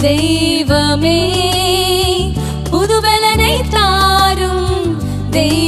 தெய்வமே புதுபலனை தாரும் தெய்வ